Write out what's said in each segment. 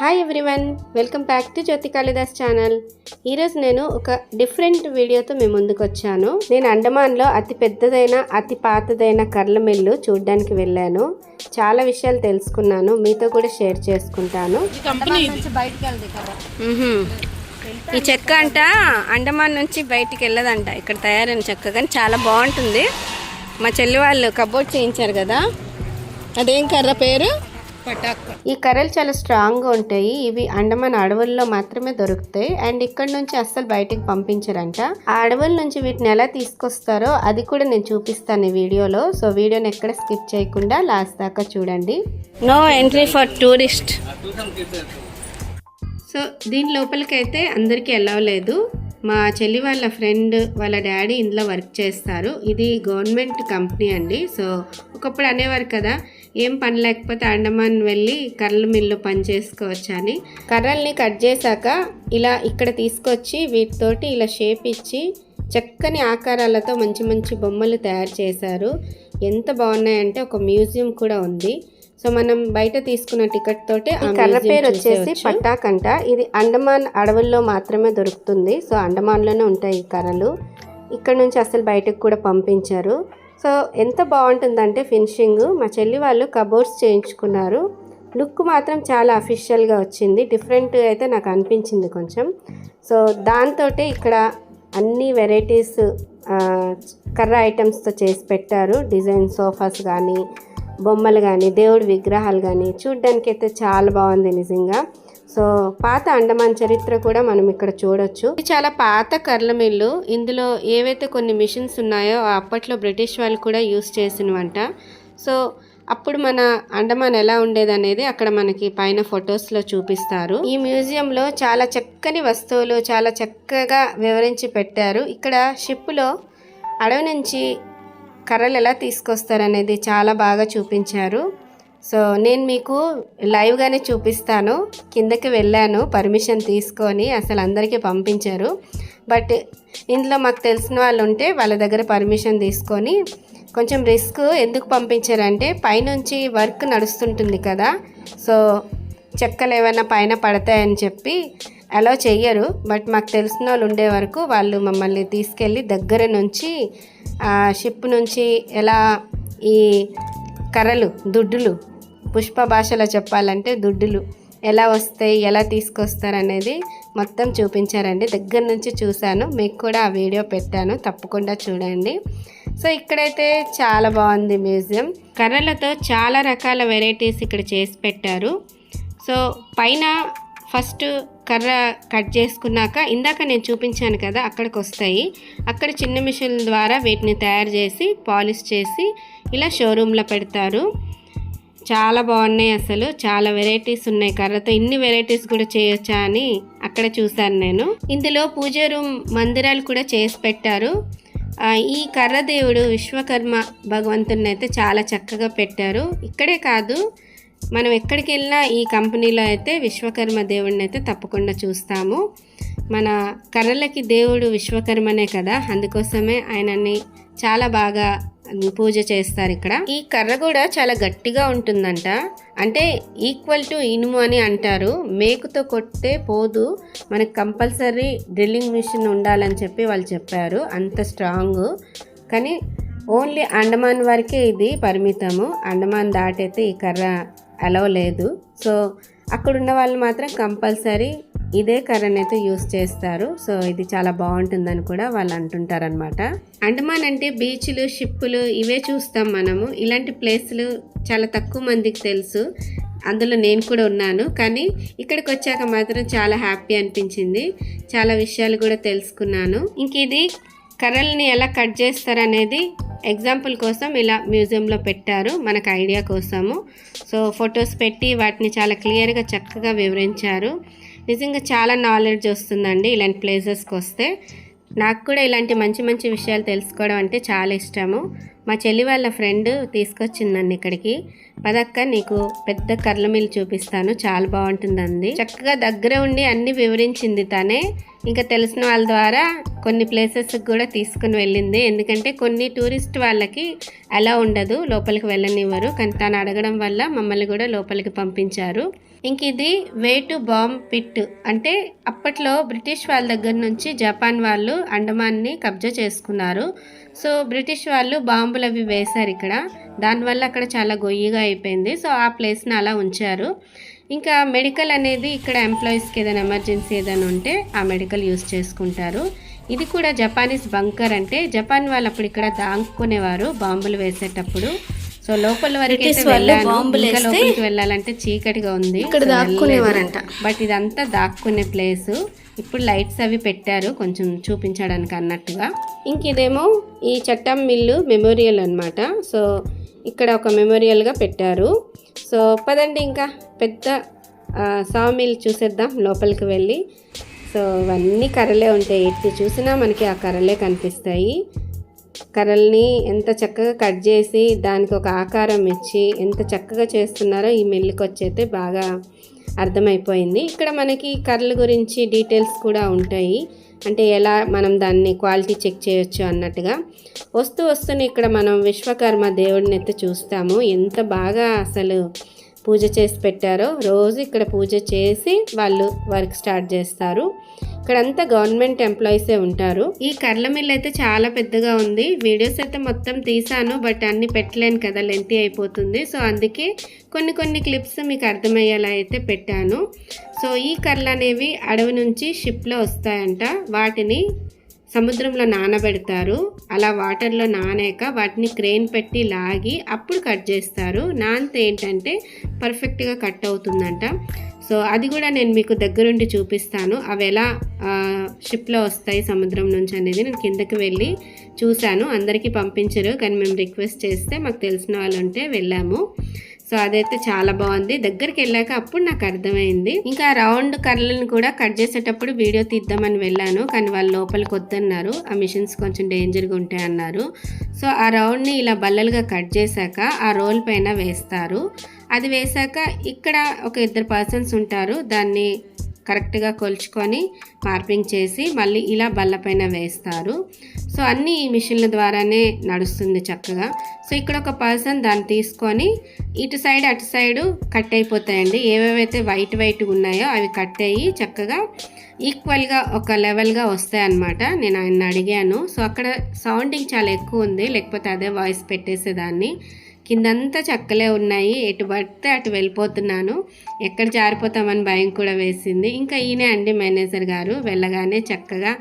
Hi everyone welcome back to Jyothi Kalidas channel ఈరోజు నేను ఒక డిఫరెంట్ వీడియోతో మీ ముందుకు వచ్చాను. నేను అండమాన్లో అతి పెద్దదైన అతి పాతదైన కర్ల మిల్లు చూడడానికి వెళ్ళాను. చాలా విషయాలు తెలుసుకున్నాను. మీతో కూడా షేర్ చేసుకుంటాను. ఈ చెక్క అంట అండమాన్ నుంచి బయటికి వెళ్ళదంట. ఇక్కడ తయారైన చెక్క కానీ చాలా బాగుంటుంది. మా చెల్లి వాళ్ళు కబోర్డ్ చేయించారు కదా. అదేం కర్ర పేరు? ఈ కర్రలు చాలా స్ట్రాంగ్గా ఉంటాయి. ఇవి అండమాన్ అడవుల్లో మాత్రమే దొరుకుతాయి. అండ్ ఇక్కడ నుంచి అస్సలు బయటికి పంపించరంట. ఆ అడవుల నుంచి వీటిని ఎలా తీసుకొస్తారో అది కూడా నేను చూపిస్తాను ఈ వీడియోలో. సో వీడియోని ఎక్కడ స్కిప్ చేయకుండా లాస్ట్ దాకా చూడండి. No entry for tourist so దీని లోపలికైతే అందరికీ లేదు. మా చెల్లి వాళ్ళ ఫ్రెండ్ వాళ్ళ డాడీ ఇందులో వర్క్ చేస్తారు. ఇది గవర్నమెంట్ కంపెనీ అండి. సో ఒకప్పుడు అనేవారు కదా ఏం పని లేకపోతే అండమాన్ వెళ్ళి కర్రల మిల్లు పని చేసుకోవచ్చు అని. కర్రల్ని కట్ చేశాక ఇలా ఇక్కడ తీసుకొచ్చి వీటితోటి ఇలా షేప్ ఇచ్చి చక్కని ఆకారాలతో మంచి మంచి బొమ్మలు తయారు చేశారు. ఎంత బాగున్నాయంటే ఒక మ్యూజియం కూడా ఉంది. సో మనం బయట తీసుకున్న టికెట్ తోటే ఆ కర్ర పేరు వచ్చేసి పట్టాకంట ఇది అండమాన్ అడవుల్లో మాత్రమే దొరుకుతుంది. సో అండమాన్లోనే ఉంటాయి ఈ కర్రలు. ఇక్కడ నుంచి అసలు బయటకు కూడా పంపించారు. సో ఎంత బాగుంటుందంటే ఫినిషింగ్. మా చెల్లి వాళ్ళు కబోర్డ్స్ చేయించుకున్నారు. లుక్ మాత్రం చాలా అఫీషియల్గా వచ్చింది. డిఫరెంట్ అయితే నాకు అనిపించింది కొంచెం. సో దాంతో ఇక్కడ అన్ని వెరైటీస్ కర్ర ఐటమ్స్తో చేసి పెట్టారు. డిజైన్ సోఫాస్ కానీ బొమ్మలు కానీ దేవుడి విగ్రహాలు కానీ చూడ్డానికి అయితే చాలా బాగుంది నిజంగా. సో పాత అండమాన్ చరిత్ర కూడా మనం ఇక్కడ చూడొచ్చు. ఇది చాలా పాత కర్ల మిల్లు. ఇందులో ఏవైతే కొన్ని మిషన్స్ ఉన్నాయో అప్పట్లో బ్రిటిష్ వాళ్ళు కూడా యూస్ చేసినవంట. సో అప్పుడు మన అండమాన్ ఎలా ఉండేది అనేది అక్కడ మనకి పైన ఫొటోస్లో చూపిస్తారు. ఈ మ్యూజియంలో చాలా చక్కని వస్తువులు చాలా చక్కగా వివరించి పెట్టారు. ఇక్కడ షిప్లో అడవి నుంచి కర్రలు ఎలా తీసుకొస్తారనేది చాలా బాగా చూపించారు. సో నేను మీకు లైవ్గానే చూపిస్తాను. కిందకి వెళ్ళాను పర్మిషన్ తీసుకొని అసలు అందరికీ పంపించారు. బట్ ఇందులో మాకు తెలిసిన వాళ్ళు ఉంటే వాళ్ళ దగ్గర పర్మిషన్ తీసుకొని కొంచెం రిస్క్ ఎందుకు పంపించారంటే పైనుంచి వర్క్ నడుస్తుంటుంది కదా. సో చెక్కలు ఏమైనా పైన పడతాయని చెప్పి అలా చెయ్యరు బట్ మాకు తెలిసిన వాళ్ళు ఉండే వరకు వాళ్ళు మమ్మల్ని తీసుకెళ్ళి దగ్గర నుంచి ఆ షిప్ నుంచి ఎలా ఈ కర్రలు దుడ్డులు పుష్ప భాషలో చెప్పాలంటే దుడ్డులు ఎలా వస్తాయి ఎలా తీసుకొస్తారు అనేది మొత్తం చూపించారండి. దగ్గర నుంచి చూశాను మీకు కూడా ఆ వీడియో పెట్టాను తప్పకుండా చూడండి. సో ఇక్కడైతే చాలా బాగుంది మ్యూజియం. కర్రలతో చాలా రకాల వెరైటీస్ ఇక్కడ చేసి పెట్టారు. సో పైన ఫస్ట్ కర్ర కట్ చేసుకున్నాక ఇందాక నేను చూపించాను కదా అక్కడికి వస్తాయి అక్కడ చిన్న మిషన్ ద్వారా వీటిని తయారు చేసి పాలిష్ చేసి ఇలా షోరూంలో పెడతారు. చాలా బాగున్నాయి అసలు. చాలా వెరైటీస్ ఉన్నాయి. కర్రతో ఇన్ని వెరైటీస్ కూడా చేయొచ్చా అని అక్కడ చూశాను నేను. ఇందులో పూజ రూమ్ మందిరాలు కూడా చేసి పెట్టారు. ఈ కర్ర దేవుడు విశ్వకర్మ భగవంతుని అయితే చాలా చక్కగా పెట్టారు. ఇక్కడే కాదు మనం ఎక్కడికి వెళ్ళినా ఈ కంపెనీలో అయితే విశ్వకర్మ దేవుడిని అయితే తప్పకుండా చూస్తాము. మన కర్రలకి దేవుడు విశ్వకర్మనే కదా అందుకోసమే ఆయనని చాలా బాగా పూజ చేస్తారు ఇక్కడ. ఈ కర్ర కూడా చాలా గట్టిగా ఉంటుందంట. అంటే ఈక్వల్ టు ఇనుము అని అంటారు. మేకుతో కొట్టే పోదు మనకి కంపల్సరీ డ్రిల్లింగ్ మిషన్ ఉండాలని చెప్పి వాళ్ళు చెప్పారు. అంత స్ట్రాంగ్ కానీ ఓన్లీ అండమాన్ వరకే ఇది పరిమితము. అండమాన్ దాటైతే ఈ కర్ర అలవ్ లేదు. సో అక్కడ ఉన్న వాళ్ళు మాత్రం కంపల్సరీ ఇదే కర్రనైతే యూస్ చేస్తారు. సో ఇది చాలా బాగుంటుందని కూడా వాళ్ళు అంటుంటారనమాట అండమాన్ అంటే బీచ్లు షిప్పులు ఇవే చూస్తాం మనము. ఇలాంటి ప్లేస్లు చాలా తక్కువ మందికి తెలుసు. అందులో నేను కూడా ఉన్నాను. కానీ ఇక్కడికి వచ్చాక మాత్రం చాలా హ్యాపీ అనిపించింది. చాలా విషయాలు కూడా తెలుసుకున్నాను. ఇంక ఇది కర్రల్ని ఎలా కట్ చేస్తారనేది ఎగ్జాంపుల్ కోసం ఇలా మ్యూజియంలో పెట్టారు మనకు ఐడియా కోసము. సో ఫొటోస్ పెట్టి వాటిని చాలా క్లియర్గా చక్కగా వివరించారు. నిజంగా చాలా నాలెడ్జ్ వస్తుందండి ఇలాంటి ప్లేసెస్కి వస్తే నాకు కూడా ఇలాంటి మంచి మంచి విషయాలు తెలుసుకోవడం అంటే చాలా ఇష్టము. మా చెల్లి వాళ్ళ ఫ్రెండ్ తీసుకొచ్చింది నన్ను ఇక్కడికి. పదక్క నీకు పెద్ద కర్ల మిల్ చూపిస్తాను. చాలా బాగుంటుందండి చక్కగా దగ్గర ఉండి అన్ని వివరించింది తనే. ఇంకా తెలిసిన వాళ్ళ ద్వారా కొన్ని ప్లేసెస్కి కూడా తీసుకుని వెళ్ళింది. ఎందుకంటే కొన్ని టూరిస్ట్ వాళ్ళకి అలా ఉండదు. లోపలికి వెళ్ళనివ్వరు. కానీ తను అడగడం వల్ల మమ్మల్ని కూడా లోపలికి పంపించారు. ఇంక ఇది వే టు బాంబ్ పిట్ అంటే అప్పట్లో బ్రిటిష్ వాళ్ళ దగ్గర నుంచి జపాన్ వాళ్ళు అండమాన్ని కబ్జా చేసుకున్నారు. సో బ్రిటిష్ వాళ్ళు బాంబులు అవి వేశారు ఇక్కడ. దానివల్ల అక్కడ చాలా గొయ్యిగా అయిపోయింది. సో ఆ ప్లేస్ని అలా ఉంచారు. ఇంకా మెడికల్ అనేది ఇక్కడ ఎంప్లాయీస్కి ఏదైనా ఎమర్జెన్సీ ఏదైనా ఉంటే ఆ మెడికల్ యూస్ చేసుకుంటారు. ఇది కూడా జపానీస్ బంకర్ అంటే జపాన్ వాళ్ళు అప్పుడు ఇక్కడ దాంకునేవారు బాంబులు వేసేటప్పుడు. సో లోపల వరకు వెళ్ళాలంటే చీకటిగా ఉంది. ఇక్కడ దాక్కునేవారంట. బట్ ఇదంతా దాక్కునే ప్లేస్. ఇప్పుడు లైట్స్ అవి పెట్టారు. కొంచెం చూపించడానికి అన్నట్టుగా. ఇంక ఇదేమో ఈ చట్టం మిల్లు మెమోరియల్ అన్నమాట. సో ఇక్కడ ఒక మెమోరియల్గా పెట్టారు. సో పదండి ఇంకా పెద్ద సా మిల్ చూసేద్దాం లోపలికి వెళ్ళి. సో ఇవన్నీ కర్రలే ఉంటాయి. ఎట్టి చూసినా మనకి ఆ కర్రలే కనిపిస్తాయి. కర్రల్ని ఎంత చక్కగా కట్ చేసి దానికి ఒక ఆకారం ఇచ్చి ఎంత చక్కగా చేస్తున్నారో ఈ మిల్లుకి వచ్చైతే బాగా అర్థమైపోయింది. ఇక్కడ మనకి కర్రల గురించి డీటెయిల్స్ కూడా ఉంటాయి. అంటే ఎలా మనం దాన్ని క్వాలిటీ చెక్ చేయొచ్చు అన్నట్టుగా. వస్తూ వస్తూనే ఇక్కడ మనం విశ్వకర్మ దేవుడిని అయితే చూస్తాము. ఎంత బాగా అసలు పూజ చేసి పెట్టారో రోజు ఇక్కడ పూజ చేసి వాళ్ళు వర్క్ స్టార్ట్ చేస్తారు. ఇక్కడంతా గవర్నమెంట్ ఎంప్లాయీసే ఉంటారు. ఈ కర్ల మిల్ అయితే చాలా పెద్దగా ఉంది. వీడియోస్ అయితే మొత్తం తీసాను బట్ అన్ని పెట్టలేను కదా లెంతీ అయిపోతుంది. సో అందుకే కొన్ని కొన్ని క్లిప్స్ మీకు అర్థమయ్యేలా అయితే పెట్టాను. సో ఈ కర్రలు అనేవి అడవి నుంచి షిప్లో వస్తాయంట. వాటిని సముద్రంలో నానబెడతారు. అలా వాటర్లో నానాక వాటిని క్రేన్ పెట్టి లాగి అప్పుడు కట్ చేస్తారు. నానితే ఏంటంటే పర్ఫెక్ట్గా కట్ అవుతుందంట. సో అది కూడా నేను మీకు దగ్గరుండి చూపిస్తాను. అవి ఎలా షిప్లో వస్తాయి సముద్రం నుంచి అనేది నేను కిందకి వెళ్ళి చూశాను. అందరికీ పంపించరు. కానీ మేము రిక్వెస్ట్ చేస్తే మాకు తెలిసిన వాళ్ళు ఉంటే వెళ్ళాము. సో అదైతే చాలా బాగుంది. దగ్గరికి వెళ్ళాక అప్పుడు నాకు అర్థమైంది. ఇంకా రౌండ్ కర్రలను కూడా కట్ చేసేటప్పుడు వీడియో తీద్దామని వెళ్ళాను. కానీ వాళ్ళు లోపలికి వద్దన్నారు. ఆ మిషన్స్ కొంచెం డేంజర్గా ఉంటాయి అన్నారు. సో ఆ రౌండ్ని ఇలా బల్లలుగా కట్ చేశాక ఆ రోల్ పైన వేస్తారు. అది వేశాక ఇక్కడ ఒక ఇద్దరు పర్సన్స్ ఉంటారు. దాన్ని కరెక్ట్గా కొలుచుకొని మార్పింగ్ చేసి మళ్ళీ ఇలా బల్లపైన వేస్తారు. సో అన్నీ ఈ మిషన్ల ద్వారానే నడుస్తుంది చక్కగా. సో ఇక్కడ ఒక పర్సన్ దాన్ని తీసుకొని ఇటు సైడ్ అటు సైడు కట్ అయిపోతాయండి. ఏవేవైతే వైట్ వైట్ ఉన్నాయో అవి కట్ అయ్యి చక్కగా ఈక్వల్గా ఒక లెవెల్గా వస్తాయన్నమాట. నేను ఆయన అడిగాను. సో అక్కడ సౌండింగ్ చాలా ఎక్కువ ఉంది. లేకపోతే అదే వాయిస్ పెట్టేసేదాన్ని. కిందంతా చెక్కలే ఉన్నాయి. ఎటు పడితే అటు వెళ్ళిపోతున్నాను. ఎక్కడ జారిపోతామని భయం కూడా వేసింది. ఇంకా ఈయనే అండి మేనేజర్ గారు. వెళ్ళగానే చక్కగా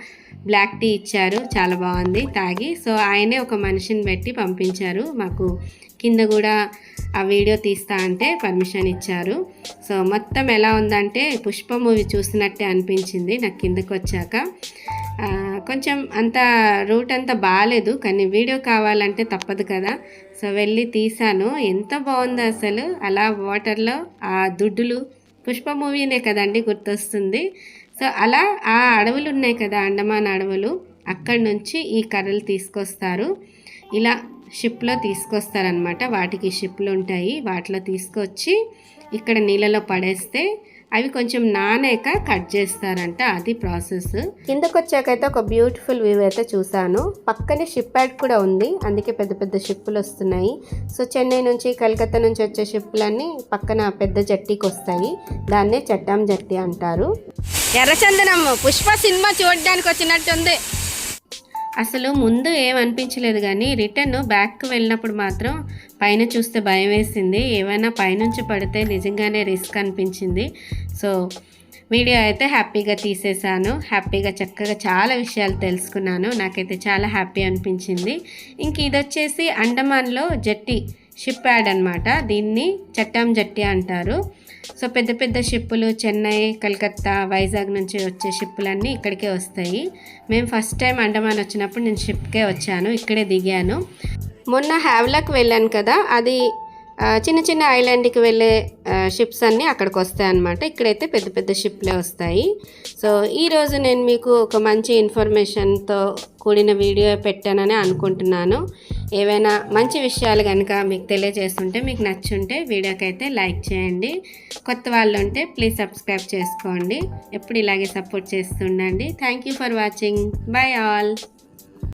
బ్లాక్ టీ ఇచ్చారు. చాలా బాగుంది. తాగి. సో ఆయనే ఒక మనిషిని పెట్టి పంపించారు. మాకు కింద కూడా ఆ వీడియో తీస్తా అంటే పర్మిషన్ ఇచ్చారు. సో మొత్తం ఎలా ఉందంటే పుష్ప మూవీ చూసినట్టే అనిపించింది. నాకు కిందకు వచ్చాక కొంచెం అంత రూట్ అంతా బాగాలేదు కానీ వీడియో కావాలంటే తప్పదు కదా. సో వెళ్ళి తీసాను ఎంత బాగుందో అసలు. అలా వాటర్లో ఆ దుడ్డులు పుష్ప మూవీనే కదండి గుర్తొస్తుంది. సో అలా ఆ అడవులు ఉన్నాయి కదా అండమాన్ అడవులు. అక్కడి నుంచి ఈ కర్రలు తీసుకొస్తారు. ఇలా షిప్లో తీసుకొస్తారనమాట వాటికి షిప్లు ఉంటాయి. వాటిలో తీసుకొచ్చి ఇక్కడ నీళ్ళలో పడేస్తే అవి కొంచెం నానాక కట్ చేస్తారంట అది ప్రాసెస్. కిందకు వచ్చాకైతే ఒక బ్యూటిఫుల్ వ్యూ అయితే చూసాను పక్కనే షిప్ యాడ్ కూడా ఉంది. అందుకే పెద్ద పెద్ద షిప్పులు వస్తున్నాయి. సో చెన్నై నుంచి కలకత్తా నుంచి వచ్చే షిప్పులన్నీ పక్కన పెద్ద జట్టికి వస్తాయి. దాన్నే చట్టాం జట్టి అంటారు. ఎర్రచందనం పుష్ప సినిమా చూడడానికి వచ్చినట్టుంది. అసలు ముందు ఏమనిపించలేదు కానీ రిటర్న్ బ్యాక్కి వెళ్ళినప్పుడు మాత్రం పైన చూస్తే భయం వేసింది. ఏమైనా పైనుంచి పడితే నిజంగానే రిస్క్ అనిపించింది. సో వీడియో అయితే హ్యాపీగా తీసేసాను హ్యాపీగా చక్కగా చాలా విషయాలు తెలుసుకున్నాను. నాకైతే చాలా హ్యాపీ అనిపించింది. ఇంక ఇది వచ్చేసి అండమాన్లో జట్టి షిప్ యాడ్ అనమాట దీన్ని చట్టం జట్టి అంటారు. సో పెద్ద పెద్ద షిప్పులు చెన్నై కలకత్తా వైజాగ్ నుంచి వచ్చే షిప్పులన్నీ ఇక్కడికే వస్తాయి. మేము ఫస్ట్ టైం అండమాన్ వచ్చినప్పుడు నేను షిప్కే వచ్చాను ఇక్కడే దిగాను. మొన్న హ్యావ్లాక్ వెళ్ళాను కదా అది చిన్న చిన్న ఐలాండ్కి వెళ్ళే షిప్స్ అన్నీ అక్కడికి వస్తాయి అన్నమాట. ఇక్కడైతే పెద్ద పెద్ద షిప్లే వస్తాయి. సో ఈరోజు నేను మీకు ఒక మంచి ఇన్ఫర్మేషన్తో కూడిన వీడియో పెట్టానని అనుకుంటున్నాను. ఏవైనా మంచి విషయాలు కనుక మీకు తెలియజేస్తుంటే మీకు నచ్చుంటే వీడియోకి అయితే లైక్ చేయండి. కొత్త వాళ్ళు ఉంటే ప్లీజ్ సబ్స్క్రైబ్ చేసుకోండి. ఎప్పుడు ఇలాగే support చేస్తుండండి. Thank you for watching. Bye all.